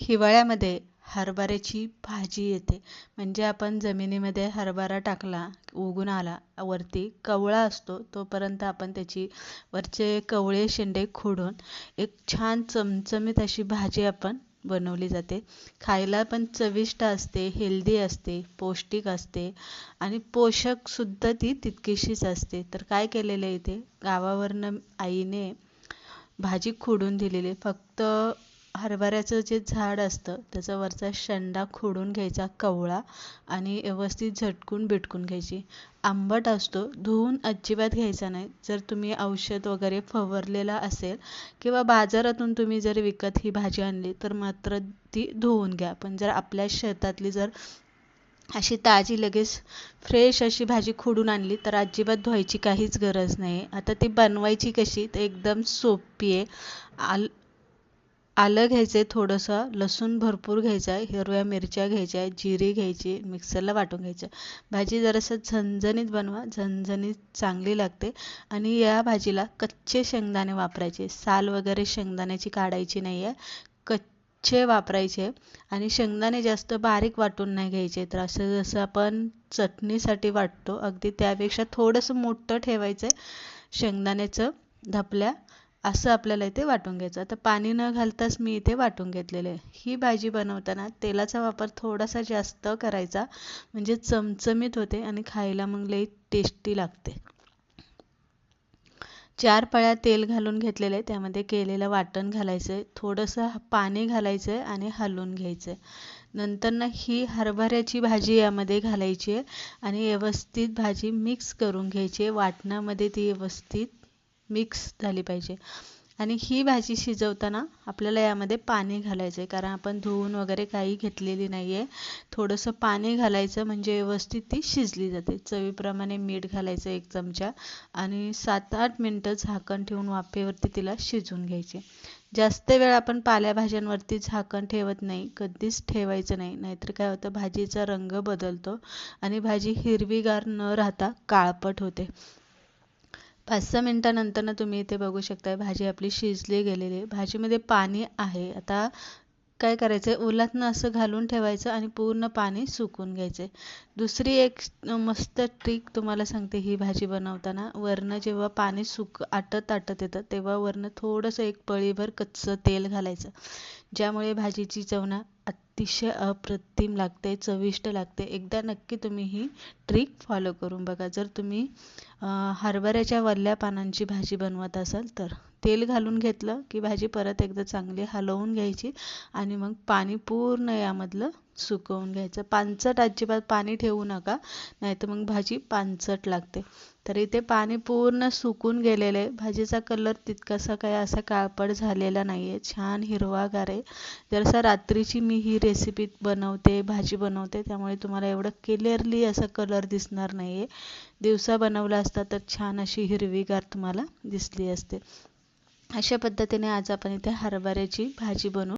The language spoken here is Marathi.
हिवाळ्यामध्ये हरभऱ्याची भाजी येते. म्हणजे आपण जमिनीमध्ये हरभरा टाकला उगून आला वरती कवळा असतो तोपर्यंत आपण त्याची वरचे कवळे शेंडे खोडून एक छान चमचमीत अशी भाजी आपण बनवली जाते. खायला पण चविष्ट असते हेल्दी असते पौष्टिक असते आणि पोषकसुद्धा ती तितकीशीच असते. तर काय केलेलं आहे इथे? गावावरनं आईने भाजी खोडून दिलेली फक्त हरभऱ्याचं जे झाड असतं त्याचा वरचा शेंडा खोडून घ्यायचा कवळा आणि व्यवस्थित झटकून बिटकून घ्यायची. आंबट असतो धुवून अजिबात घ्यायचा नाही. जर तुम्ही औषध वगैरे फवारलेला असेल किंवा बाजारातून तुम्ही जर विकत ही भाजी आणली तर मात्र ती धुवून घ्या. पण जर आपल्या शेतातली जर अशी ताजी लगेच फ्रेश अशी भाजी खोडून आणली तर अजिबात धुवायची काहीच गरज नाही. आता ती बनवायची कशी तर एकदम सोपी आहे. आल आलं घ्यायचं आहे थोडंसं लसूण भरपूर घ्यायचं आहे हिरव्या मिरच्या घ्यायच्या आहे जिरी घ्यायची मिक्सरला वाटून घ्यायचं. भाजी जरासं झणझणीत बनवा झणझणीत चांगली लागते. आणि या भाजीला कच्चे शेंगदाणे वापरायचे. साल वगैरे शेंगदाण्याची काढायची नाही आहे कच्चे वापरायचे. आणि शेंगदाणे जास्त बारीक वाटून नाही घ्यायचे. तर असं जसं आपण चटणीसाठी वाटतो अगदी त्यापेक्षा थोडंसं मोठं ठेवायचं आहे शेंगदाण्याचं धपल्या असं आपल्याला इथे वाटून घ्यायचं. आता पाणी न घालताच मी इथे वाटून घेतलेले आहे. ही भाजी बनवताना तेलाचा वापर थोडासा जास्त करायचा. म्हणजे चमचमीत होते आणि खायला मग लई टेस्टी लागते. चार पळ्या तेल घालून घेतलेलं आहे. त्यामध्ये केलेलं वाटण घालायचं आहे थोडंसं पाणी घालायचं आहे आणि हलवून घ्यायचं आहे नंतर ना ही हरभऱ्याची भाजी यामध्ये घालायची आहे. आणि व्यवस्थित भाजी मिक्स करून घ्यायची आहे. वाटणामध्ये ती व्यवस्थित मिक्स झाली पाहिजे. आणि ही भाजी शिजवताना आपल्याला यामध्ये पाणी घालायचं आहे कारण आपण धुवून वगैरे काही घेतलेली नाही आहे थोडंसं पाणी घालायचं म्हणजे व्यवस्थित ती शिजली जाते. चवीप्रमाणे मीठ घालायचं एक चमचा आणि सात आठ मिनटं झाकण ठेवून वाफेवरती तिला शिजवून घ्यायचे. जास्त वेळ आपण पालेभाज्यांवरती झाकण ठेवत नाही. कधीच ठेवायचं नाही. नाहीतर काय होतं? भाजीचा रंग बदलतो आणि भाजी हिरवीगार न राहता काळपट होते. पाच सहा मिनटानंतर तुम्ही इथे बघू शकताय भाजी आपली शिजली गेलेली. आहे भाजीमध्ये पाणी आहे. आता काय करायचं आहे उलातनं असं घालून ठेवायचं आणि पूर्ण पाणी सुकून घ्यायचं आहे दुसरी एक मस्त ट्रिक तुम्हाला सांगते ही भाजी बनवताना. वरनं जेव्हा पाणी सुक आटत आटत येतं तेव्हा वरनं थोडंसं एक पळीभर कच्चं तेल घालायचं. ज्यामुळे भाजीची चवना अतिशय अप्रतिम लागते चविष्ट लागते. एकदा नक्की तुम्ही ही ट्रिक फॉलो करून बघा. जर तुम्ही हरभऱ्याच्या वल्ल्या पानांची भाजी बनवत असाल तर. तेल घालून घेतलं की भाजी परत एकदा चांगली हलवून घ्यायची आणि मग पाणी पूर्ण यामधलं सुकवून घ्यायचं. पानचट अजिबात पाणी ठेवू नका नाहीतर मग भाजी पानचट लागते. तर इथे पाणी पूर्ण सुकून गेलेलं. आहे भाजीचा कलर तितकासा काय असा काळपट झालेला नाही आहे छान हिरवागार आहे. जरसा रात्रीची मी ही रेसिपी बनवते भाजी बनवते त्यामुळे तुम्हाला एवढं क्लिअरली असा कलर दिसणार नाही आहे दिवसा बनवला असता तर छान अशी हिरवीगार तुम्हाला दिसली असते. अशा पद्धतीने आज आपण इथे हरभऱ्याची भाजी बनवू.